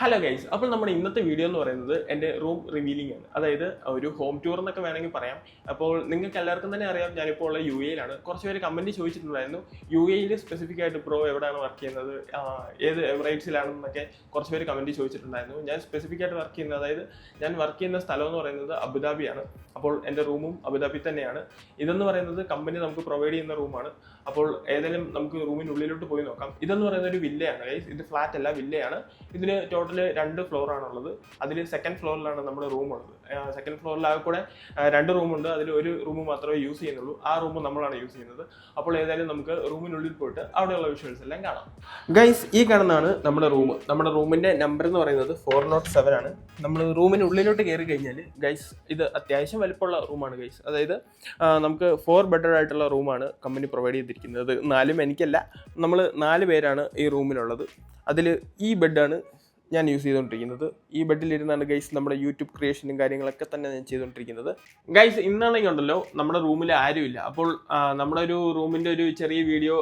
Hello guys അപ്പോൾ നമ്മുടെ ഇന്നത്തെ വീഡിയോ എന്ന് പറയുന്നത് എന്റെ റൂം റിവീലിംഗ് ആണ്. അതായത് ഒരു ഹോം ടൂർ എന്നൊക്കെ വേണമെങ്കിൽ പറയാം. അപ്പോൾ നിങ്ങൾക്ക് എല്ലാവർക്കും തന്നെ അറിയാം ഞാനിപ്പോൾ ഉള്ള യു എയിലാണ് കുറച്ച് പേര് കമന്റ് ചോദിച്ചിട്ടുണ്ടായിരുന്നു യു എയിൽ സ്പെസിഫിക് ആയിട്ട് പ്രോ എവിടെയാണ് വർക്ക് ചെയ്യുന്നത് ഏത് എമിറേറ്റ്സിലാണെന്നൊക്കെ കുറച്ച് പേര് കമന്റ് ചോദിച്ചിട്ടുണ്ടായിരുന്നു. ഞാൻ സ്പെസിഫിക് ആയിട്ട് വർക്ക് ചെയ്യുന്നത് അതായത് ഞാൻ വർക്ക് ചെയ്യുന്ന സ്ഥലം എന്ന് പറയുന്നത് അബുദാബിയാണ്. അപ്പോൾ എന്റെ റൂമും അബുദാബി തന്നെയാണ്. ഇതെന്ന് പറയുന്നത് കമ്പനി നമുക്ക് പ്രൊവൈഡ് ചെയ്യുന്ന റൂമാണ് അപ്പോൾ ഏതെങ്കിലും നമുക്ക് റൂമിനുള്ളിലോട്ട് പോയി നോക്കാം. ഇതെന്ന് പറയുന്ന ഒരു വില്ലയാണ് ഗൈസ് ഇത് ഫ്ലാറ്റ് അല്ല വില്ലയാണ് ഇതിന് ടോട്ടൽ രണ്ട് ഫ്ലോർ ആണുള്ളത്. അതിൽ സെക്കൻഡ് ഫ്ലോറിലാണ് നമ്മുടെ റൂം ഉള്ളത്. സെക്കൻഡ് ഫ്ലോറിൽ ആകെ കൂടെ രണ്ട് റൂമുണ്ട് അതിൽ ഒരു റൂം മാത്രമേ യൂസ് ചെയ്യുന്നുള്ളൂ. ആ റൂം നമ്മളാണ് യൂസ് ചെയ്യുന്നത്. അപ്പോൾ ഏതായാലും നമുക്ക് റൂമിനുള്ളിൽ പോയിട്ട് അവിടെയുള്ള വിഷ്വൽസ് എല്ലാം കാണാം. ഗൈസ് ഈ കാണുന്നതാണ് നമ്മുടെ റൂം നമ്മുടെ റൂമിന്റെ നമ്പർ എന്ന് പറയുന്നത് ഫോർ നോട്ട് സെവൻ ആണ്. നമ്മൾ റൂമിനുള്ളിലോട്ട് കയറി കഴിഞ്ഞാൽ ഗൈസ് ഇത് അത്യാവശ്യം വലിപ്പമുള്ള റൂമാണ് ഗൈസ് അതായത് നമുക്ക് ഫോർ ബെഡഡ് ആയിട്ടുള്ള റൂമാണ് കമ്പനി പ്രൊവൈഡ് ചെയ്തിരിക്കുന്നത്. നാലും എനിക്കല്ല. നമ്മൾ നാല് പേരാണ് ഈ റൂമിലുള്ളത് അതിൽ ഈ ബെഡാണ് ഞാൻ യൂസ് ചെയ്തുകൊണ്ടിരിക്കുന്നത് ഈ ബെഡിലിരുന്നാണ് ഗൈസ് നമ്മുടെ യൂട്യൂബ് ക്രിയേഷനും കാര്യങ്ങളൊക്കെ തന്നെ ഞാൻ ചെയ്തുകൊണ്ടിരിക്കുന്നത് ഗൈസ് ഇന്നാണെങ്കിൽ ഉണ്ടല്ലോ നമ്മുടെ റൂമിൽ ആരുമില്ല അപ്പോൾ നമ്മുടെ ഒരു റൂമിന്റെ ഒരു ചെറിയ വീഡിയോ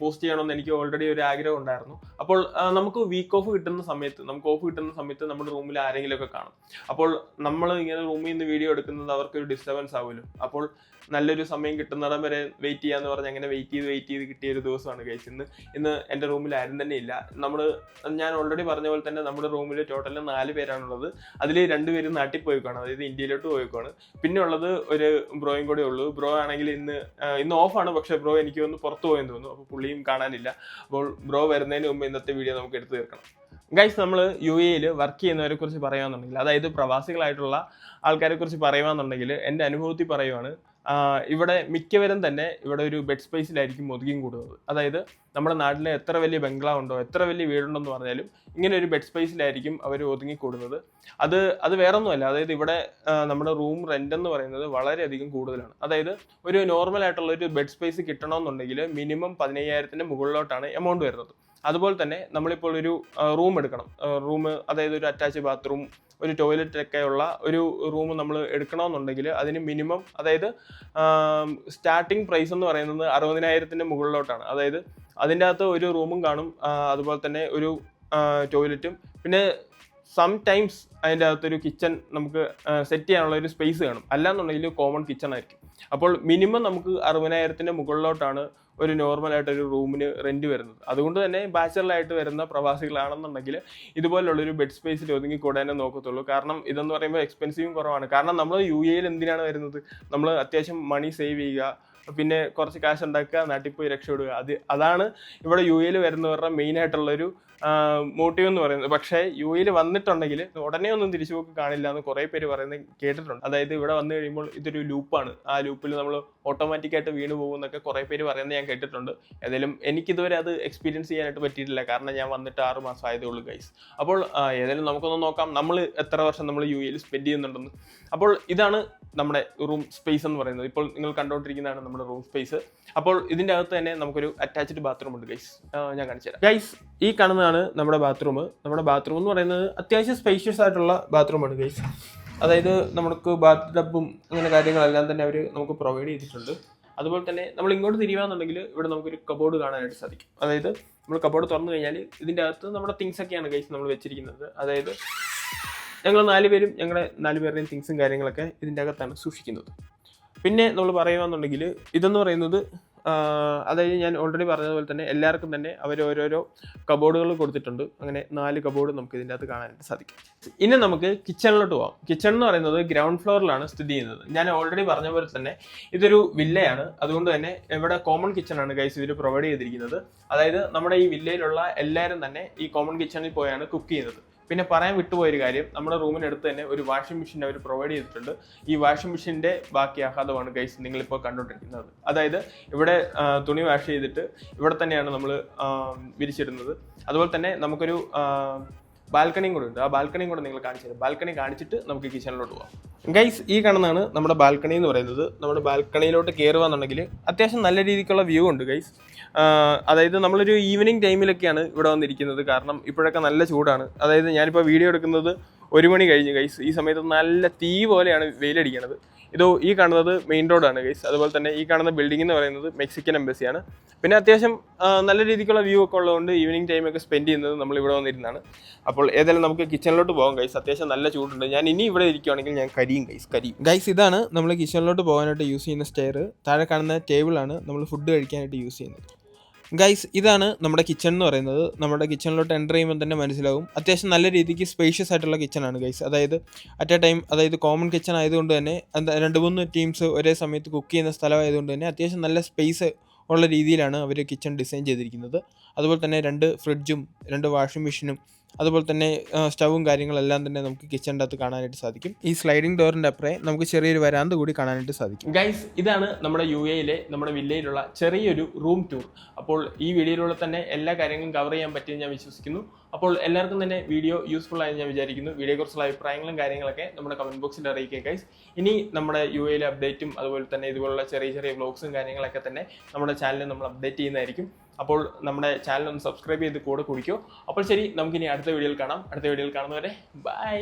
പോസ്റ്റ് ചെയ്യണമെന്ന് എനിക്ക് ഓൾറെഡി ഒരു ആഗ്രഹം ഉണ്ടായിരുന്നു. അപ്പോൾ നമുക്ക് വീക്ക് ഓഫ് കിട്ടുന്ന സമയത്ത് നമുക്ക് ഓഫ് കിട്ടുന്ന സമയത്ത് നമ്മുടെ റൂമിൽ ആരെങ്കിലുമൊക്കെ കാണും. അപ്പോൾ നമ്മൾ ഇങ്ങനെ റൂമിൽ നിന്ന് വീഡിയോ എടുക്കുന്നത് അവർക്കൊരു ഡിസ്റ്റർബൻസ് ആവുമല്ലോ. അപ്പോൾ നല്ലൊരു സമയം കിട്ടുന്നിടം വരെ വെയിറ്റ് ചെയ്യാന്ന് പറഞ്ഞ് അങ്ങനെ വെയിറ്റ് ചെയ്ത് വെയിറ്റ് ചെയ്ത് കിട്ടിയ ഒരു ദിവസമാണ് ഗൈസ് ഇന്ന് ഇന്ന് എന്റെ റൂമിൽ ആരും തന്നെ ഇല്ല. നമ്മൾ ഞാൻ ഓൾറെഡി പറഞ്ഞ പോലെ തന്നെ നമ്മുടെ റൂമിൽ ടോട്ടൽ നാല് പേരാണുള്ളത്. അതിൽ രണ്ടുപേരും നാട്ടിൽ പോയിക്കാണ്. അതായത് ഇന്ത്യയിലോട്ട് പോയിക്കാണ്. പിന്നെ ഉള്ളത് ഒരു ബ്രോയും കൂടെ ഉള്ളൂ. ബ്രോ ആണെങ്കിൽ ഇന്ന് ഇന്ന് ഓഫാണ് പക്ഷേ ബ്രോ എനിക്ക് ഒന്ന് പുറത്തു പോയെന്ന് തോന്നുന്നു. അപ്പോൾ പുള്ളിയും കാണാനില്ല. അപ്പോൾ ബ്രോ വരുന്നതിന് മുമ്പ് ഇന്നത്തെ വീഡിയോ നമുക്ക് എടുത്തു തീർക്കണം. ഗൈസ് നമ്മൾ യു എയിൽ വർക്ക് ചെയ്യുന്നവരെ കുറിച്ച് പറയുകയാണെന്നുണ്ടെങ്കിൽ അതായത് പ്രവാസികളായിട്ടുള്ള ആൾക്കാരെ കുറിച്ച് പറയുകയാണെന്നുണ്ടെങ്കിൽ എന്റെ അനുഭവത്തിൽ പറയുവാണ് ഇവിടെ മിക്കവരും തന്നെ ഇവിടെ ഒരു ബെഡ് സ്പേസിലായിരിക്കും ഒതുങ്ങിയും കൂടുന്നത്. അതായത് നമ്മുടെ നാട്ടിൽ എത്ര വലിയ ബംഗ്ലാവ് ഉണ്ടോ എത്ര വലിയ വീടുണ്ടോ എന്ന് പറഞ്ഞാലും ഇങ്ങനെ ഒരു ബെഡ് സ്പേസിലായിരിക്കും അവർ ഒതുങ്ങിക്കൂടുന്നത് അത് അത് വേറൊന്നുമല്ല. അതായത് ഇവിടെ നമ്മുടെ റൂം റെന്റ് എന്ന് പറയുന്നത് വളരെയധികം കൂടുതലാണ്. അതായത് ഒരു നോർമൽ ആയിട്ടുള്ള ഒരു ബെഡ് സ്പേസ് കിട്ടണമെന്നുണ്ടെങ്കിൽ മിനിമം പതിനയ്യായിരത്തിന്റെ മുകളിലോട്ടാണ് എമൗണ്ട് വരുന്നത്. അതുപോലെ തന്നെ നമ്മളിപ്പോൾ ഒരു റൂം എടുക്കണം. റൂം അതായത് ഒരു അറ്റാച്ച് ബാത്റൂം ഒരു ടോയ്ലറ്റ് ഒക്കെ ഉള്ള ഒരു റൂം നമ്മൾ എടുക്കണമെന്നുണ്ടെങ്കിൽ അതിന് മിനിമം അതായത് സ്റ്റാർട്ടിംഗ് പ്രൈസ് എന്ന് പറയുന്നത് അറുപതിനായിരത്തിന്റെ മുകളിലോട്ടാണ്. അതായത് അതിന്റെ അകത്ത് ഒരു റൂമും കാണും അതുപോലെ തന്നെ ഒരു ടോയ്ലറ്റും പിന്നെ സം ടൈംസ് അതിന്റെ അകത്തൊരു കിച്ചൺ നമുക്ക് സെറ്റ് ചെയ്യാനുള്ള ഒരു സ്പേസ് കാണും. അല്ലാന്നുണ്ടെങ്കിൽ കോമൺ കിച്ചൺ ആയിരിക്കും. അപ്പോൾ മിനിമം നമുക്ക് അറുപതിനായിരത്തിന്റെ മുകളിലോട്ടാണ് ഒരു ഒരു റൂമിന് റെന്റ് വരുന്നത്. അതുകൊണ്ട് തന്നെ ബാച്ചലറായിട്ട് വരുന്ന പ്രവാസികളാണെന്നുണ്ടെങ്കിൽ ഇതുപോലുള്ളൊരു ബെഡ് സ്പേസിൽ ഒതുങ്ങി കൂടാനേ നോക്കത്തുള്ളൂ. കാരണം ഇതെന്ന് പറയുമ്പോൾ എക്സ്പെൻസീവും കുറവാണ്. കാരണം നമ്മൾ യു എയിൽ എന്തിനാണ് വരുന്നത്? നമ്മൾ അത്യാവശ്യം മണി സേവ് ചെയ്യുക പിന്നെ കുറച്ച് കാശ് ഉണ്ടാക്കുക നാട്ടിൽ പോയി രക്ഷപ്പെടുക. അത് അതാണ് ഇവിടെ യു എയിൽ വരുന്നവരുടെ മെയിൻ ആയിട്ടുള്ളൊരു മോട്ടീവ് എന്ന് പറയുന്നത്. പക്ഷേ യു എയിൽ വന്നിട്ടുണ്ടെങ്കിൽ ഉടനെ ഒന്നും തിരിച്ചു പോക്ക് കാണില്ല എന്ന് കുറേ പേര് പറയുന്നത് കേട്ടിട്ടുണ്ട്. അതായത് ഇവിടെ വന്നു കഴിയുമ്പോൾ ഇതൊരു ലൂപ്പാണ് ആ ലൂപ്പിൽ നമ്മൾ ഓട്ടോമാറ്റിക്കായിട്ട് വീണ് പോകും എന്നൊക്കെ കുറേ പേര് പറയുന്നത് ഞാൻ കേട്ടിട്ടുണ്ട്. ഏതായാലും എനിക്കിതുവരെ അത് എക്സ്പീരിയൻസ് ചെയ്യാനായിട്ട് പറ്റിയിട്ടില്ല. കാരണം ഞാൻ വന്നിട്ട് ആറ് മാസം ആയതേ ഉള്ളൂ ഗൈസ് അപ്പോൾ ഏതായാലും നമുക്കൊന്ന് നോക്കാം. നമ്മൾ എത്ര വർഷം നമ്മൾ യു എയിൽ സ്പെൻഡ് ചെയ്യുന്നുണ്ടെന്ന്. അപ്പോൾ ഇതാണ് നമ്മുടെ റൂം സ്പേസ് എന്ന് പറയുന്നത്. ഇപ്പോൾ നിങ്ങൾ കണ്ടുകൊണ്ടിരിക്കുന്നതാണ് നമ്മുടെ റൂം സ്പേസ് അപ്പോൾ ഇതിന്റെ അകത്ത് തന്നെ നമുക്കൊരു അറ്റാച്ച്ഡ് ബാത്റൂം ഉണ്ട് ഗൈസ് ഞാൻ കാണിച്ചുതരാം ഗൈസ് ഈ കാണുന്നതാണ് നമ്മുടെ ബാത്റൂം നമ്മുടെ ബാത്റൂം എന്ന് പറയുന്നത് അത്യാവശ്യം സ്പേഷ്യസ് ആയിട്ടുള്ള ബാത്റൂമാണ് ഗൈസ് അതായത് നമുക്ക് ബാത്ത് ടബും അങ്ങനെ കാര്യങ്ങളെല്ലാം തന്നെ അവർ നമുക്ക് പ്രൊവൈഡ് ചെയ്തിട്ടുണ്ട്. അതുപോലെ തന്നെ നമ്മൾ ഇങ്ങോട്ട് തിരിയുകയാണെന്നുണ്ടെങ്കിൽ ഇവിടെ നമുക്കൊരു കബോർഡ് കാണാനായിട്ട് സാധിക്കും. അതായത് നമ്മൾ കബോർഡ് തുറന്നു കഴിഞ്ഞാൽ ഇതിന്റെ അകത്ത് നമ്മുടെ തിങ്സ് ഒക്കെയാണ് ഗൈസ് നമ്മൾ വെച്ചിരിക്കുന്നത്. അതായത് ഞങ്ങൾ നാലുപേരും ഞങ്ങളുടെ നാലുപേരുടെയും തിങ്സും കാര്യങ്ങളൊക്കെ ഇതിന്റെ അകത്താണ് സൂക്ഷിക്കുന്നത്. പിന്നെ നമ്മൾ പറയുകയാണെന്നുണ്ടെങ്കിൽ ഇതെന്ന് പറയുന്നത് അതായത് ഞാൻ ഓൾറെഡി പറഞ്ഞതുപോലെ തന്നെ എല്ലാവർക്കും തന്നെ അവർ ഓരോരോ കബോർഡുകൾ കൊടുത്തിട്ടുണ്ട്. അങ്ങനെ നാല് കബോർഡ് നമുക്ക് ഇതിന്റെ അകത്ത് കാണാനായിട്ട് സാധിക്കും. ഇനി നമുക്ക് കിച്ചണിലോട്ട് പോകാം കിച്ചൺ എന്ന് പറയുന്നത് ഗ്രൗണ്ട് ഫ്ലോറിലാണ് സ്ഥിതി ചെയ്യുന്നത്. ഞാൻ ഓൾറെഡി പറഞ്ഞ പോലെ തന്നെ ഇതൊരു വില്ലയാണ് അതുകൊണ്ട് തന്നെ ഇവിടെ കോമൺ കിച്ചൺ ആണ് ഗൈസ് ഇവർ പ്രൊവൈഡ് ചെയ്തിരിക്കുന്നത്. അതായത് നമ്മുടെ ഈ വില്ലയിലുള്ള എല്ലാവരും തന്നെ ഈ കോമൺ കിച്ചണിൽ പോയാണ് കുക്ക് ചെയ്യുന്നത്. പിന്നെ പറയാൻ വിട്ടുപോയൊരു കാര്യം നമ്മുടെ റൂമിനടുത്ത് തന്നെ ഒരു വാഷിംഗ് മെഷീൻ അവർ പ്രൊവൈഡ് ചെയ്തിട്ടുണ്ട്. ഈ വാഷിംഗ് മെഷീന്റെ ബാക്കി ആഹ്ലാദമാണ് ഗൈസ് നിങ്ങളിപ്പോൾ കണ്ടുകൊണ്ടിരിക്കുന്നത്. അതായത് ഇവിടെ തുണി വാഷ് ചെയ്തിട്ട് ഇവിടെ തന്നെയാണ് നമ്മൾ വിരിച്ചിടുന്നത്. അതുപോലെ തന്നെ നമുക്കൊരു ബാൽക്കണിയും കൂടെ ഉണ്ട്. ആ ബാൽക്കണിയും കൂടെ നിങ്ങൾ കാണിച്ചു തരും. ബാൽക്കണി കാണിച്ചിട്ട് നമുക്ക് കിച്ചണിലോട്ട് പോകാം. ഗൈസ് ഈ കാണുന്നതാണ് നമ്മുടെ ബാൽക്കണി എന്ന് പറയുന്നത്. നമ്മുടെ ബാൽക്കണിയിലോട്ട് കയറുകയെന്നുണ്ടെങ്കിൽ അത്യാവശ്യം നല്ല രീതിക്കുള്ള വ്യൂ ഉണ്ട് ഗൈസ് അതായത് നമ്മളൊരു ഈവനിങ് ടൈമിലൊക്കെയാണ് ഇവിടെ വന്നിരിക്കുന്നത്. കാരണം ഇപ്പോഴൊക്കെ നല്ല ചൂടാണ്. അതായത് ഞാനിപ്പോൾ വീഡിയോ എടുക്കുന്നത് ഒരു മണി കഴിഞ്ഞ് ഗൈസ് ഈ സമയത്ത് നല്ല തീ പോലെയാണ് വെയിലടിക്കണത്. ഇതോ ഈ കാണുന്നത് മെയിൻ റോഡാണ് ഗൈസ് അതുപോലെ തന്നെ ഈ കാണുന്ന ബിൽഡിംഗ് എന്ന് പറയുന്നത് മെക്സിക്കൻ എംബസിയാണ് പിന്നെ അത്യാവശ്യം നല്ല രീതിക്കുള്ള വ്യൂ ഒക്കെ ഉള്ളതുകൊണ്ട് ഈവനിങ് ടൈം ഒക്കെ സ്പെൻഡ് ചെയ്യുന്നത് നമ്മൾ ഇവിടെ വന്നിരുന്നാണ് അപ്പോൾ ഏതായാലും നമുക്ക് കിച്ചണിലോട്ട് പോകാം ഗൈസ് അത്യാവശ്യം നല്ല ചൂടുണ്ട്. ഞാൻ ഇനി ഇവിടെ ഇരിക്കുകയാണെങ്കിൽ ഞാൻ കരിയും ഗൈസ് കരിയും ഗൈസ് ഇതാണ് നമ്മൾ കിച്ചണിലോട്ട് പോകാനായിട്ട് യൂസ് ചെയ്യുന്ന സ്റ്റെയർ താഴെ കാണുന്ന ടേബിളാണ് നമ്മൾ ഫുഡ് കഴിക്കാനായിട്ട് യൂസ് ചെയ്യുന്നത്. ഗൈസ് ഇതാണ് നമ്മുടെ കിച്ചൺ എന്ന് പറയുന്നത്. നമ്മുടെ കിച്ചണിലോട്ട് എന്റർ ചെയ്യുമ്പോൾ തന്നെ മനസ്സിലാവും. അത്യാവശ്യം നല്ല രീതിക്ക് സ്പേഷ്യസ് ആയിട്ടുള്ള കിച്ചണാണ് ഗൈസ് അതായത് അറ്റ് എ ടൈം അതായത് കോമൺ കിച്ചൺ ആയതുകൊണ്ട് തന്നെ രണ്ട് മൂന്ന് ടീംസ് ഒരേ സമയത്ത് കുക്ക് ചെയ്യുന്ന സ്ഥലമായതുകൊണ്ട് തന്നെ അത്യാവശ്യം നല്ല സ്പേസ് ഉള്ള രീതിയിലാണ് അവർ കിച്ചൺ ഡിസൈൻ ചെയ്തിരിക്കുന്നത്. അതുപോലെ തന്നെ രണ്ട് ഫ്രിഡ്ജും രണ്ട് വാഷിംഗ് മെഷീനും അതുപോലെ തന്നെ സ്റ്റവും കാര്യങ്ങളെല്ലാം തന്നെ നമുക്ക് കിച്ചണിന്റെ അകത്ത് കാണാനായിട്ട് സാധിക്കും. ഈ സ്ലൈഡിംഗ് ഡോറിന്റെ അപ്പുറേ നമുക്ക് ചെറിയൊരു വരാന്ത കൂടി കാണാനായിട്ട് സാധിക്കും. ഗൈസ് ഇതാണ് നമ്മുടെ യു എയിലെ നമ്മുടെ വില്ലയിലുള്ള ചെറിയൊരു റൂം ടൂർ അപ്പോൾ ഈ വീഡിയോയിലൂടെ തന്നെ എല്ലാ കാര്യങ്ങളും കവർ ചെയ്യാൻ പറ്റിയെന്ന് ഞാൻ വിശ്വസിക്കുന്നു. അപ്പോൾ എല്ലാവർക്കും തന്നെ വീഡിയോ യൂസ്ഫുൾ ആയെന്ന് ഞാൻ വിചാരിക്കുന്നു. വീഡിയോയെക്കുറിച്ചുള്ള അഭിപ്രായങ്ങളും കാര്യങ്ങളൊക്കെ നമ്മുടെ കമന്റ് ബോക്സിൽ അറിയിക്കുക ഗൈസ് ഇനി നമ്മുടെ യു എയിലെ അപ്ഡേറ്റും അതുപോലെ തന്നെ ഇതുപോലുള്ള ചെറിയ ചെറിയ വ്ളോഗ്സും കാര്യങ്ങളൊക്കെ തന്നെ നമ്മുടെ ചാനലിൽ നമ്മൾ അപ്ഡേറ്റ് ചെയ്യുന്നതായിരിക്കും. അപ്പോൾ നമ്മുടെ ചാനൽ ഒന്ന് സബ്സ്ക്രൈബ് ചെയ്ത് കൂടെ കുടിക്കൂ. അപ്പോൾ ശരി നമുക്കിനി അടുത്ത വീഡിയോയിൽ കാണാം. അടുത്ത വീഡിയോയിൽ കാണുന്നവരെ ബൈ